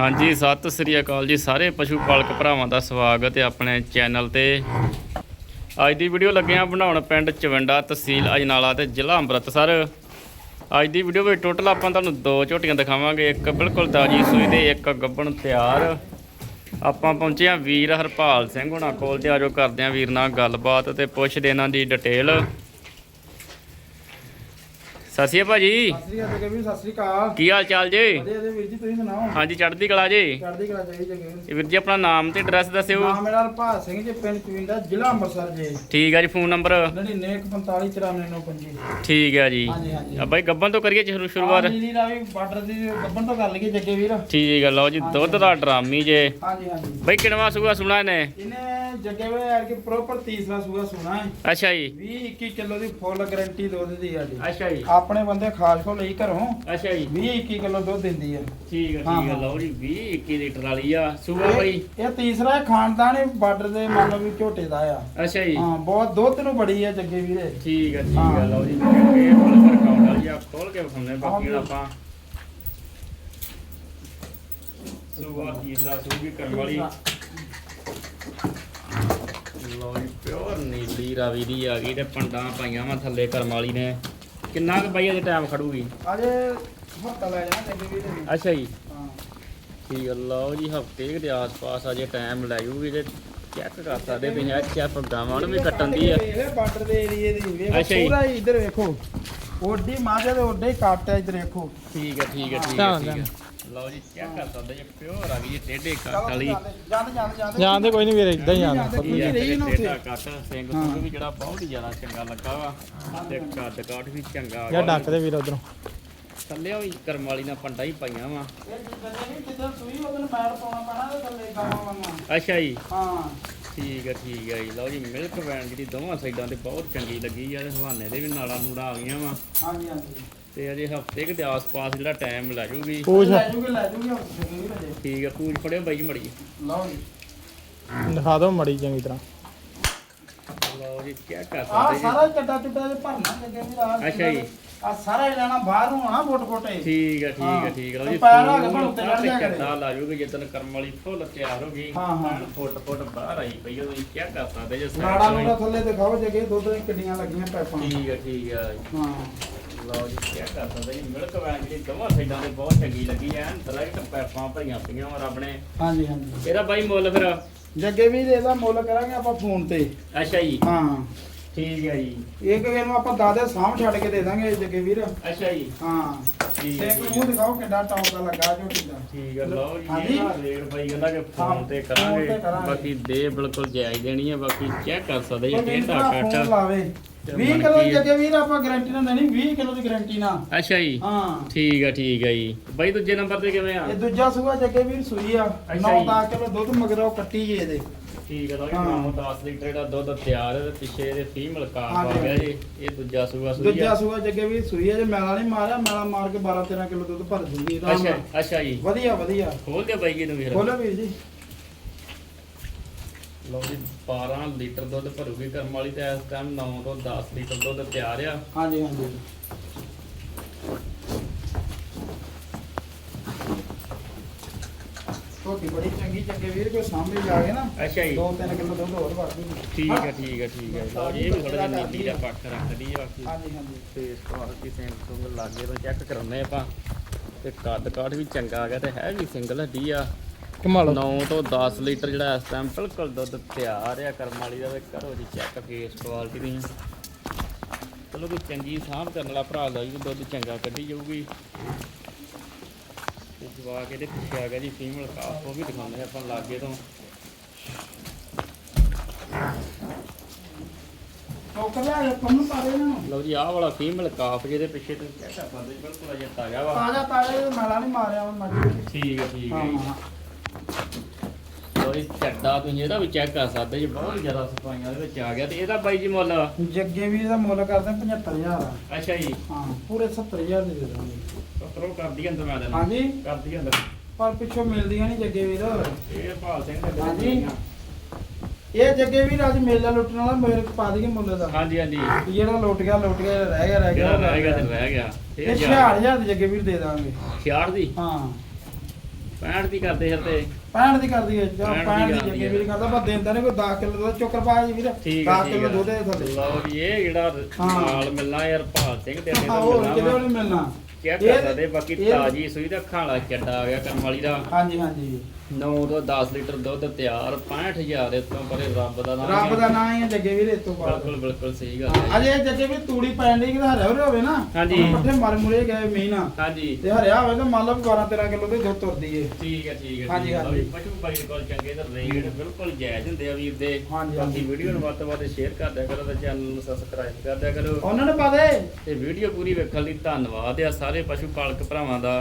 ਹਾਂਜੀ, ਸਤਿ ਸ੍ਰੀ ਅਕਾਲ ਜੀ ਸਾਰੇ ਪਸ਼ੂ ਪਾਲਕ ਭਰਾਵਾਂ ਦਾ ਸਵਾਗਤ ਹੈ ਆਪਣੇ ਚੈਨਲ ਤੇ। ਅੱਜ ਦੀ ਵੀਡੀਓ ਲੱਗੇ ਆ ਬਣਾਉਣ ਪਿੰਡ ਚਵੰਡਾ ਤਹਿਸੀਲ ਅਜਨਾਲਾ ਤੇ ਜ਼ਿਲ੍ਹਾ ਅੰਮ੍ਰਿਤਸਰ। ਅੱਜ ਦੀ ਵੀਡੀਓ ਵਿੱਚ ਟੋਟਲ ਆਪਾਂ ਤੁਹਾਨੂੰ ਦੋ ਝੋਟੀਆਂ ਦਿਖਾਵਾਂਗੇ, ਇੱਕ ਬਿਲਕੁਲ ਤਾਜੀ ਸੂਈ ਤੇ ਇੱਕ ਗੱਬਣ ਤਿਆਰ। ਆਪਾਂ ਪਹੁੰਚੇ ਆ ਵੀਰ ਹਰਪਾਲ ਸਿੰਘ ਹੁਣਾਂ ਕੋਲ ਤੇ ਆਜੋ ਕਰਦੇ ਆ ਵੀਰ ਨਾਲ ਗੱਲਬਾਤ ਤੇ ਪੁੱਛਦੇ ਇਹਨਾਂ ਦੀ ਡਿਟੇਲ। ਸਤਿ ਸ਼੍ਰੀ ਅਕਾਲ ਭਾਜੀ। ਸਤਿ ਸ੍ਰੀ ਅਕਾਲ ਜੀ ਸਤਿ ਸ੍ਰੀ ਅਕਾਲ। ਕੀ ਹਾਲ ਚਾਲ ਜੀ? ਵਧੀਆ ਜੀ ਵੀਰ ਜੀ ਤੁਸੀਂ ਸੁਣਾਓ? ਹਾਂਜੀ ਚੜ੍ਹਦੀ ਕਲਾ ਜੀ। ਚੜ੍ਹਦੀ ਕਲਾ ਚਾਹੀਦੀ ਜਗੇ ਇਹ ਵੀਰ ਜੀ ਆਪਣਾ ਨਾਮ ਤੇ ਐਡਰੈਸ ਦੱਸਿਓ। ਨਾਮ ਮੇਰਾ ਹਰਪਾਲ ਸਿੰਘ ਜੀ ਪਿੰਡ ਚਵਿੰਦਾ ਜ਼ਿਲ੍ਹਾ ਅੰਮ੍ਰਿਤਸਰ ਜੀ। ਠੀਕ ਹੈ ਜੀ ਫੋਨ ਨੰਬਰ? 9945494925 ਠੀਕ ਹੈ ਜੀ। ਹਾਂਜੀ ਹਾਂਜੀ। ਆ ਬਾਈ ਗੱਬਨ ਤੋਂ ਕਰੀਏ ਜੀ ਸ਼ੁਰੂ- ਸ਼ੁਰੂਆਤ? ਨੀਲੀ ਰਾਵੀ ਬਾਰਡਰ ਦੀ ਗੱਬਨ ਤੋਂ ਕਰ ਲਈਏ ਜੱਗੇ ਵੀਰ। ਠੀਕ ਹੈ ਲਓ ਜੀ ਦੁੱਧ ਦਾ ਡਰਾਮੀ ਜੇ। ਹਾਂਜੀ ਹਾਂਜੀ। ਬਾਈ ਕਿਣਵਾ ਸੂਆ ਸੁਣਾ ਨੇ ਇਹਨੇ ਜੱਗੇ ਵੇ ਯਾਰ ਕਿ ਪ੍ਰੋਪਰ ਤੀਸਰਾ ਸੂਆ ਸੁਣਾ ਹੈ। ਅੱਛਾ ਜੀ। 20 21 ਕਿਲੋ ਦੀ ਫੁੱਲ ਗਾਰੰਟੀ ਦੁੱਧ ਦੀ ਸਾਡੀ। ਅੱਛਾ ਜੀ। ਆਪਣੇ ਬੰਦੇ ਖਾਸ ਕੋ ਲਈ ਘਰੋਂ। ਅੱਛਾ ਜੀ। 20 21 ਕਿਲੋ ਦੁੱਧ ਦਿੰਦੀ ਹੈ ਠੀਕ ਹੈ ਠੀਕ ਹੈ। ਲਓ ਜੀ 20 21 ਲੀਟਰ ਵਾਲੀ ਆ ਸੂਆ ਬਾਈ। ਇਹ ਤੀਸਰਾ ਖਾਨਦਾਨ ਹੀ ਬਾਰਡਰ ਦੇ ਮੰਨ ਲਓ ਵੀ ਝੋਟੇ ਦਾ ਆ। ਅੱਛਾ ਜੀ। ਹਾਂ ਬਹੁਤ ਦੁੱਧ ਨੂੰ ਬੜੀ ਹੈ ਜੱਗੇ ਵੀਰੇ। ਠੀਕ ਹੈ ਠੀਕ ਹੈ। ਲਓ ਜੀ ਇਹ ਫੁੱਲ ਵਰਕਆਊਟ ਵਾਲੀ ਆ ਖੋਲ ਕੇ ਵਿਖਾਉਂਦੇ ਬਾਕੀ ਆਪਾਂ। ਸੂਆ ਤੀਸਰਾ ਸੂਗੀ ਕਰਨ ਵਾਲੀ। ਲਓ ਜੀ ਪਿਓਰ ਨੀਲੀ ਰਾਵੀ ਦੀ ਆ ਗਈ ਤੇ ਪੰਡਾਂ ਪਾਈਆਂ ਵਾ ਥੱਲੇ ਕਰਮ ਵਾਲੀ ਨੇ। ਕਿੰਨਾ ਕੁ ਬਾਈ ਇਹਦੇ ਟਾਈਮ ਖੜੂਗੀ? ਅਜੇ ਹਫਤਾ ਲੈ ਜਾਣਾ ਵੀਰੇ ਨੇ। ਅੱਛਾ ਜੀ। ਹਾਂ। ਠੀਕ ਆ ਲਓ ਜੀ ਹਫ਼ਤੇ ਦੇ ਆਸ-ਪਾਸ ਅਜੇ ਟਾਈਮ ਲੈ ਜੂਗੀ ਤੇ ਚੈੱਕ ਕਰ ਸਕਦੇ ਵੀ ਇਹ ਚੈੱਕ ਗਾਵਾਂ ਨੂੰ ਵੀ ਕੱਟਣ ਦੀ ਆ। ਇਹ ਬਾਰਡਰ ਦੇ ਏਰੀਏ ਦੀ ਅੱਛਾ ਜੀ। ਪੂਰਾ ਹੀ ਇੱਧਰ ਵੇਖੋ। ਓਡੀ ਮਾਝੇ ਦੇ ਓਡੇ ਕੱਟ ਹੈ ਇੱਧਰ ਵੇਖੋ। ਠੀਕ ਆ ਠੀਕ ਆ ਠੀਕ ਆ ਠੀਕ ਆ। ਲਓ ਜੀ ਚੈੱਕ ਕਰ ਸਕਦੇ ਜੀ ਪਿਓਰ ਆ ਗਈ ਜੀ ਟੇਢੇ ਕੱਟ ਵਾਲੀ ਜਾਂਦੇ ਜਾਂਦੇ ਜਾਂਦੇ ਜਾਂਦੇ ਕੋਈ ਨਹੀਂ ਵੀਰੇ ਇਦਾਂ ਹੀ ਜਾਂਦੇ ਜਾਂਦੇ। ਇਹ ਆ ਰਹੀ ਨਾ ਉੱਥੇ। ਟੇਢਾ ਕੱਟ ਸਿੰਘ। ਸੁੰਗ ਵੀ ਜਿਹੜਾ ਬਹੁਤ ਹੀ ਜ਼ਿਆਦਾ ਚੰਗਾ ਲੱਗਾ ਵਾ ਤੇ ਕੱਦ ਕਾਠ ਵੀ ਚੰਗਾ ਜਾਂ ਵਾ। ਡੱਕ ਦੇ ਵੀਰ ਉਧਰੋਂ ਥੱਲੇ ਵੀ ਕਰਮ ਵਾਲੀ ਨਾਲ ਪੰਡਾ ਹੀ ਪਾਈਆਂ ਵਾ ਇਹ ਜਿੱਦਾਂ ਵੀ ਜਿੱਦਾਂ ਸੂਈ ਉਹਦੇ ਮੈਲ ਪਾਉਣਾ ਪੈਣਾ ਤੇ ਥੱਲੇ ਗਾਵਾਂ ਵਾਂਗਾਂ ਅੱਛਾ ਜੀ ਹਾਂ ਠੀਕ ਆ ਠੀਕ ਆ ਜੀ। ਲਓ ਜੀ ਮਿਲਕ ਵੈਨ ਜਿਹੜੀ ਦੋਵਾਂ ਸਾਈਡਾਂ ਤੇ ਬਹੁਤ ਚੰਗੀ ਲੱਗੀ ਆ ਤੇ ਹਵਾਨੇ ਦੇ ਵੀ ਨਾਲਾਂ ਨੂੜਾ ਆ ਗਈਆਂ ਵਾ। ਹਾਂਜੀ ਹਾਂਜੀ। ਤੇ ਅਜੇ ਹਫ਼ਤੇ ਕੁ ਦੇ ਆਸ-ਪਾਸ ਜਿਹੜਾ ਟਾਈਮ ਲੈ ਜੂਗੀ। ਪੂਛ ਲੈ ਜੂਗੇ ਲੈ ਜੂਗੇ ਜੱਗੇ ਵੀਰ ਅਜੇ ਠੀਕ ਆ ਪੂਜ ਫੜਿਓ ਬਾਈ ਮੜੀ। ਲਓ ਜੀ। ਦਿਖਾ ਦਿਓ ਮੜੀ ਚੰਗੀ ਤਰ੍ਹਾਂ। ਲਓ ਜੀ ਕੀ ਕਰ ਆ ਸਕਦੇ ਜੀ? ਸਾਰਾ ਚੱਟਾ ਚੁੱਟਾ ਦੇ ਭਰਨਾ ਜੱਗੇ ਵੀਰ ਆ ਅੱਛਾ ਜੀ। ਆ ਸਾਰਾ ਹੀ ਲੈਣਾ ਬਾਹਰ ਆਣਾ ਫੁੱਟ ਫੁੱਟ ਠੀਕ ਆ ਠੀਕ ਆ ਹਾਂ। ਠੀਕ ਆ। ਲਓ ਜੀ ਪੈਰ ਆ ਹੁਣ ਉੱਤੇ ਤੇ ਜਾਇਆ ਕਰੇ। ਚੱਡਾ ਲਾ ਜੂਗੀ ਜਦੋਂ ਕਰਮ ਵਾਲੀ ਫੁੱਲ ਤਿਆਰ ਹੋ ਗਈ। ਹਾਂ, ਹਾਂ। ਫੁੱਟ ਫੁੱਟ ਬਾਹਰ ਆਈ ਪਈ ਆ ਤੁਸੀਂ ਕੀ ਕਰ ਸਕਦੇ ਜੇ ਨਾੜਾ ਤੋਂ ਹੀ। ਨੂੜਾ ਥੱਲੇ ਦਿਖਾਓ ਜੱਗੇ ਦੁੱਧ ਦੀਆਂ ਕਿੱਡੀਆਂ ਲੱਗੀਆਂ ਪੈਪਾਂ। ਠੀਕ ਆ ਠੀਕ ਆ। ਹਾਂ। ਲਓ ਜੀ ਕੀ ਕਰ ਸਕਦੇ ਜੀ ਮਿਲਕ ਵੈਨ ਜਿਹੜੀ ਦੋਵਾਂ ਸਾਈਡਾਂ ਤੇ ਬਹੁਤ ਚੰਗੀ ਲੱਗੀ ਐ। ਡਾਇਰੈਕਟ ਪੈਪਾਂ ਭਰੀਆਂ ਪਈਆਂ ਰੱਬ ਨੇ। ਹਾਂਜੀ ਹਾਂਜੀ। ਇਹਦਾ ਬਾਈ ਮੁੱਲ ਫਿਰ? ਜੱਗੇ ਵੀ ਇਹਦਾ ਮੁੱਲ ਕਰਾਂਗੇ ਆਪਾਂ ਫੋਨ ਤੇ। ਅੱਛਾ ਜੀ। ਹਾਂ। ਠੀਕ ਆ ਜੀ। ਇਹ ਕਿ ਇਹਨੂੰ ਆਪਾਂ ਦਾਦੇ ਸਾਹਮ ਛੱਡ ਕੇ ਦੇ ਦਾਂਗੇ ਜੱਗੇ ਵੀਰ। ਅੱਛਾ ਜੀ। ਹਾਂ। ਠੀਕ ਤੇ ਆ ਇੱਕ। ਮੂੰਹ ਦਿਖਾਓ ਕਿੱਡਾ ਟੌਪ ਦਾ ਲੱਗਾ ਝੋਟੀ ਦਾ। ਠੀਕ ਆ ਲਓ ਜੀ ਹਾਂਜੀ। ਇਹਦਾ ਰੇਟ ਬਾਈ ਕਹਿੰਦਾ ਕਿ ਹਾਂ, ਫੋਨ ਤੇ ਫੋਨ ਕਰਾਂਗੇ ਤੇ ਕਰਾਂਗੇ। ਬਾਕੀ ਦੇ ਬਿਲਕੁਲ ਜਾਇਜ਼ ਦੇਣੀ ਹੈ ਬਾਕੀ ਚੈੱਕ ਕਰ ਸਕਦੇ ਜੀ ਕੋਈ ਵੀਰ ਟੇਢਾ ਭਰਾ ਫੋਨ ਕੱਟ ਲਾਵੇ। ਤੇ 20 ਮਨ ਕਿਲੋ ਕੀ- ਜੱਗੇ ਵੀਰ ਆਪਾਂ ਗਾਰੰਟੀ ਨਾਲ ਦੇਣੀ 20 ਕਿਲੋ ਦੀ ਗਾਰੰਟੀ ਨਾਲ। ਅੱਛਾ ਜੀ। ਹਾਂ। ਠੀਕ ਆ ਠੀਕ ਆ ਜੀ। ਬਾਈ ਦੂਜੇ ਨੰਬਰ ਤੇ ਕਿਵੇਂ ਆ? ਇਹ ਦੂਜਾ ਸੂਆ ਜੱਗੇ ਵੀਰ ਸੂਈ ਆ। ਅੱਛਾ 9 ਜੀ। 10 ਕਿਲੋ ਦੁੱਧ ਮਗਰੋਂ ਕੱਟੀ ਜੇ ਇਹਦੇ। ਠੀਕ ਲਓ ਜੀ ਹਾਂ। 9 10 ਲੀਟਰ ਦਾ ਦੁੱਧ ਤਿਆਰ ਹੈ ਤੇ ਪਿੱਛੇ ਇਹਦੇ ਫੀਮੇਲ ਕਾਫ ਆ ਹਾਂਜੀ, ਗਿਆ। ਜੀ। ਇਹ ਦੂਜਾ ਸੂਆ ਸੂਈ ਦੂਜਾ ਆ ਸੂਆ ਜੱਗੇ ਵੀਰ ਸੂਈ ਜੇ ਮੈਲਾ ਨਹੀਂ ਮਾਰਿਆ ਮੈਲਾ ਮਾਰ ਕੇ 12 13 ਕਿਲੋ ਦੁੱਧ ਭਰ ਦੂਗੀ ਇਹਦਾ ਅੱਛਾ ਅੱਛਾ ਜੀ। ਵਧੀਆ ਵਧੀਆ। ਖੋਲ ਦੇ ਬਾਈ ਇਹਨੂੰ ਵੀਰ ਬੋਲੋ ਵੀਰ ਜੀ। ਲਓ ਜੀ 12 ਲੀਟਰ ਦੁੱਧ ਭਰੂਗੀ। ਕਰਮ ਵਾਲੀ ਤੇ ਇਸ ਟਾਈਮ 9 ਤੋਂ 10 ਲੀਟਰ ਦੁੱਧ ਤਿਆਰ ਆ। ਹਾਂਜੀ ਹਾਂਜੀ। ਬੜੀ ਚੰਗੀ ਚੰਗੇ ਵੀਰ ਕੋਈ ਸਾਹਮਣੇ ਜਾ ਕੇ ਨਾ ਅੱਛਾ ਜੀ। 2-3 ਕਿਲੋ ਦੁੱਧ ਹੋਰ ਵੜ ਦੂਗੀ ਠੀਕ ਆ ਠੀਕ ਆ ਠੀਕ ਆ ਲਓ ਜੀ ਇਹ ਵੀ ਥੋੜਾ ਜਿਹਾ ਨੀਲੀ ਦਾ ਪੱਖ ਰੱਖਦੀ ਆ ਬਾਕੀ। ਹਾਂਜੀ ਹਾਂਜੀ। ਫੇਸ ਕੁਆਲਿਟੀ ਸੈਂਟ ਸੁੰਗ ਲਾਗੇ ਤੋਂ ਚੈੱਕ ਕਰਾਉਂਦੇ ਆਪਾਂ। ਤੇ ਕੱਦ ਕਾਠ ਵੀ ਚੰਗਾ ਆ ਗਿਆ ਤੇ ਹੈ ਵੀ ਸਿੰਗਲ ਹੱਡੀ ਆ। ਕਮਾਲ 9 ਤੋਂ 10 ਲੀਟਰ ਜਿਹੜਾ ਇਸ ਟਾਈਮ ਬਿਲਕੁਲ ਦੁੱਧ ਤਿਆਰ ਆ ਕਰਮ ਵਾਲੀ ਦਾ ਕਰੋ ਜੀ ਚੈੱਕ ਫੇਸ ਕੁਆਲਿਟੀ ਦੀ। ਚਲੋ ਕੋਈ ਚੰਗੀ ਸਾਂਭ ਕਰਨ ਵਾਲਾ ਭਰਾ ਦਾ ਵੀ ਦੁੱਧ ਚੰਗਾ ਕੱਢੀ ਜਾਊਗੀ। ਜਵਾਕ ਇਹਦੇ ਪਿੱਛੇ ਆ ਗਿਆ ਜੀ ਫੀਮੇਲ ਕਾਫ ਉਹ ਵੀ ਦਿਖਾਉਂਦੇ ਆਪਾਂ ਲਾਗੇ ਤੋਂ। ਲਓ ਜੀ ਆਹ ਵਾਲਾ ਫੀਮੇਲ ਕਾਫ ਜਿਹਦੇ ਪਿੱਛੇ ਤੁਸੀਂ ਬਿਲਕੁਲ ਅਜੇ ਤਾਜ਼ਾ ਵਾ। ਤਾਜ਼ਾ ਤਾਜ਼ਾ ਮੈਲਾ ਨਹੀਂ ਮਾਰਿਆ ਮੱਝ ਠੀਕ ਹੈ ਠੀਕ ਹੈ। ਜੀ ਹਾਂ ਲੋ ਇਹ ਚੱਡਾ ਤੁਸੀਂ ਇਹਦਾ ਵੀ ਚੈੱਕ ਕਰ ਸਕਦੇ ਜੀ ਬਹੁਤ ਜ਼ਿਆਦਾ ਸਫਾਈਆਂ ਦੇ ਵਿੱਚ ਆ ਗਿਆ ਤੇ ਇਹਦਾ ਬਾਈ ਜੀ ਮੁੱਲ? ਜੱਗੇ ਵੀ ਇਹਦਾ ਮੁੱਲ ਕਰਦੇ 75000 ਆ। ਅੱਛਾ ਜੀ। ਹਾਂ ਪੂਰੇ 70000 ਦੇ ਦੇ ਦਾਂਗੇ। ਕਰੋ ਕਰਦੀ ਅੰਦਰ ਮੈਂ ਦੇਣਾ ਹਾਂਜੀ। ਕਰਦੀ ਅੰਦਰ। ਪਰ ਪਿੱਛੋਂ ਮਿਲਦੀਆਂ ਨਹੀਂ ਜੱਗੇ ਵੀਰ। ਇਹ ਭਾਲ ਸਿੰਘ ਦੇ ਹਾਂਜੀ। ਇਹ ਜੱਗੇ ਵੀਰ ਅੱਜ ਮੇਲਾ ਲੁੱਟਣ ਵਾਲਾ ਮੇਰੇ ਕੋ ਪਾ ਦਈਏ ਮੁੱਲ ਦਾ। ਹਾਂਜੀ ਹਾਂਜੀ। ਜਿਹੜਾ ਲੁੱਟ ਗਿਆ ਲੁੱਟ ਗਿਆ ਰਹਿ ਗਿਆ ਰਹਿ ਗਿਆ। ਰਹਿ ਗਿਆ ਤੇ ਰਹਿ ਗਿਆ। ਇਹ 60000 ਦੇ ਜੱਗੇ ਵੀਰ ਦੇ ਦਾਂਗੇ। 66 ਦੀ? ਹਾਂ। 65 ਦੀ ਕਰਦੇ ਫਿਰ ਤੇ। 65 ਦੀ ਕਰਦੀ ਹੈ ਜਾਂ 65 65 ਦੀ ਦੀ ਜੱਗੇ। ਵੀਰ ਕਰਦਾ ਪਰ ਦਿੰਦਾ ਨਹੀਂ ਕੋਈ 10 ਕਿਲੋ ਦਾ ਚੋਕਰ ਪਾ ਜੀ ਵੀਰ। 10 ਠੀਕ ਹੈ ਠੀਕ ਕਿਲੋ ਦੁੱਧ ਦੇ ਥੱਲੇ। ਲਓ ਜੀ ਇਹ ਜਿਹੜਾ। ਨਾਲ ਮਿਲਣਾ ਯਾਰ ਭਾਲ ਸਿੰਘ ਅੱਡੇ ਹਾਂ ਤੋਂ ਮਿਲਣਾ? ਇਹ- ਸਕਦੇ ਬਾਕੀ ਇਹ- ਤਾਜੀ ਸੂਈ ਦਾ ਖਾਲਾ ਚੱਡਾ ਆ ਗਿਆ ਕਰਮ ਵਾਲੀ ਦਾ। ਹਾਂਜੀ ਹਾਂਜੀ। 9 ਤੋਂ 10 ਲੀਟਰ ਦੁੱਧ ਤਿਆਰ 65000 ਦੇ ਤੋਂ ਪਰੇ ਰੱਬ ਦਾ ਨਾਮ ਰੱਬ ਦਾ ਨਾਂ ਹੀ ਹੈ ਜੱਗੇ ਵੀਰ ਇਸ ਤੋਂ ਬਾਅਦ ਬਿਲਕੁਲ ਬਿਲਕੁਲ ਸਹੀ ਗੱਲ ਹੈ। ਅਜੇ ਜੱਗੇ ਵੀਰ ਤੂੜੀ ਪੈਣ ਦੀ ਕਿ ਹਰਿਆ ਹੋਰੇ ਹੋਵੇ ਨਾ ਹਾਂਜੀ। ਪੱਠੇ ਮਰ ਮੁਰੇ ਗਏ ਮੀਨਾ ਹਾਂਜੀ। ਤੇ ਹਰਿਆ ਹੋਵੇ ਤਾਂ ਮੰਨ ਲਓ 12 13 ਕਿਲੋ ਦੇ ਦੁੱਧ ਤੁਰਦੀ ਏ। ਠੀਕ ਹੈ ਠੀਕ ਹੈ ਹਾਂਜੀ, ਠੀਕ ਹੈ। ਹਾਂਜੀ। ਲਓ ਜੀ, ਪਸ਼ੂ ਬਾਈ ਕੋਲ ਚੰਗੇ ਤੇ ਰੇਟ ਬਿਲਕੁਲ ਜਾਇਜ਼ ਹੁੰਦੇ ਆ ਵੀਰ ਦੇ। ਹਾਂਜੀ, ਬਾਕੀ ਹਾਂਜੀ। ਵੀਡੀਓ ਨੂੰ ਵੱਧ ਤੋਂ ਵੱਧ ਸ਼ੇਅਰ ਕਰ ਦਿਆ ਕਰੋ ਤੇ ਚੈਨਲ ਨੂੰ ਸਬਸਕ੍ਰਾਈਬ ਕਰ ਦਿਆ ਕਰੋ। ਉਹਨਾਂ ਨੇ ਪਾ ਦੇ। ਤੇ ਵੀਡੀਓ ਪੂਰੀ ਵੇਖਣ ਲਈ ਧੰਨਵਾਦ ਆ। ਸਾਰੇ ਪਸ਼ੂ ਪਾਲਕ ਭਰਾਵਾਂ ਦਾ